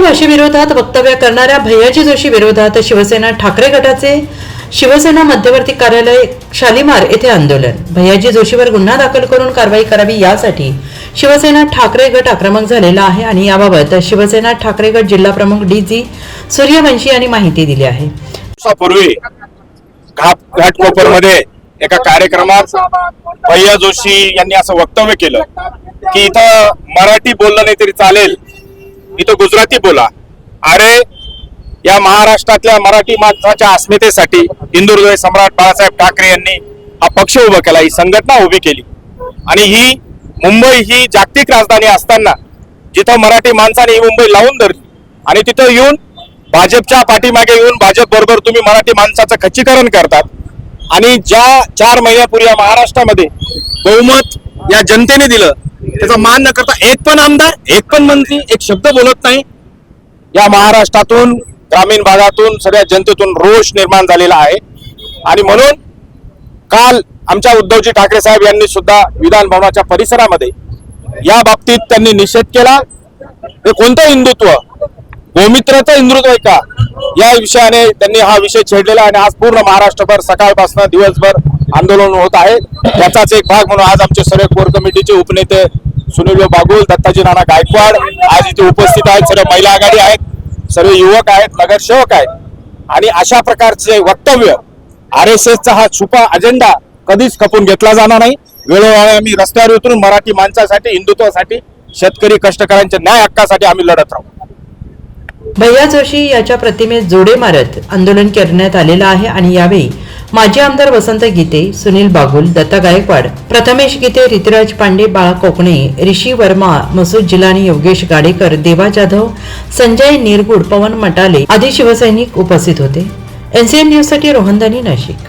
भाषेविरोधात वक्तव्य करणाऱ्या भैयाजी जोशी विरोधात शिवसेना ठाकरे गटाचे शिवसेना मध्यवर्ती कार्यालय शालिमार येथे आंदोलन. भैयाजी जोशीवर गुन्हा दाखल करून कारवाई करावी यासाठी शिवसेना ठाकरे गट आक्रमक झालेला आहे आणि याबाबत शिवसेना ठाकरे गट जिल्हा प्रमुख डी जी सूर्यवंशी यांनी माहिती दिली आहे. पूर्वी घाट एका कार्यक्रमात भैया जोशी यांनी असं वक्तव्य केलं की इथं मराठी बोललं नाही तरी चालेल. इथं गुजराती बोला. अरे या महाराष्ट्रातल्या मराठी माणसाच्या अस्मितेसाठी हिंदुहृदय सम्राट बाळासाहेब ठाकरे यांनी हा पक्ष उभा केला ही संघटना उभी केली. आणि ही मुंबई ही जागतिक राजधानी असताना जिथं मराठी माणसाने ही मुंबई लावून धरली आणि तिथं येऊन भाजपच्या पाठीमागे येऊन भाजप बरोबर तुम्ही मराठी माणसाचं खच्चीकरण करतात. आणि ज्या चार महिन्यापूर्वी या महाराष्ट्रामध्ये बहुमत या जनतेने दिलं त्याचा मान न करता एक पण आमदार एक पण मंत्री एक शब्द बोलत नाही. या महाराष्ट्रातून ग्रामीण भागातून सगळ्या जनतेतून रोष निर्माण झालेला आहे. आणि म्हणून काल आमच्या उद्धवजी ठाकरे साहेब यांनी सुद्धा विधान भवनाच्या परिसरामध्ये या बाबतीत त्यांनी निषेध केला. हे कोणतं हिंदुत्व? गोमित्राचं हिंदुत्व आहे का? या विषयाने त्यांनी हा विषय छेडलेला आणि आज पूर्ण महाराष्ट्रभर सकाळपासून दिवसभर आंदोलन होत आहे. त्याचाच एक भाग म्हणून आज आमचे सर्व कोर कमिटीचे उपनेते सुनील बागुल दत्ताजी नाना गायकवाड आज इथे उपस्थित आहेत. सर्व महिला आघाडी आहेत. सर्व युवक आहेत. नगरसेवक आहेत. आणि अशा प्रकारचे वक्तव्य आर एस एसचा हा छुपा अजेंडा कधीच खपून घेतला जाणार नाही. वेळोवेळी आम्ही रस्त्यावर उतरून मराठी माणसासाठी हिंदुत्वासाठी शेतकरी कष्टकऱ्यांच्या न्याय हक्कासाठी आम्ही लढत राहू. भैया जोशी याच्या प्रतिमेत जोडे मारत आंदोलन करण्यात आलेलं आहे आणि यावेळी माजी आमदार वसंत गीते सुनील बागुल दत्ता गायकवाड प्रथमेश गीते ऋतुराज पांडे बाळा कोकणे ऋषी वर्मा मसूद जिलानी योगेश गाडेकर देवा जाधव संजय निरगुड पवन मटाले आदी शिवसैनिक उपस्थित होते. एनसीएन न्यूजसाठी रोहनदानी नाशिक.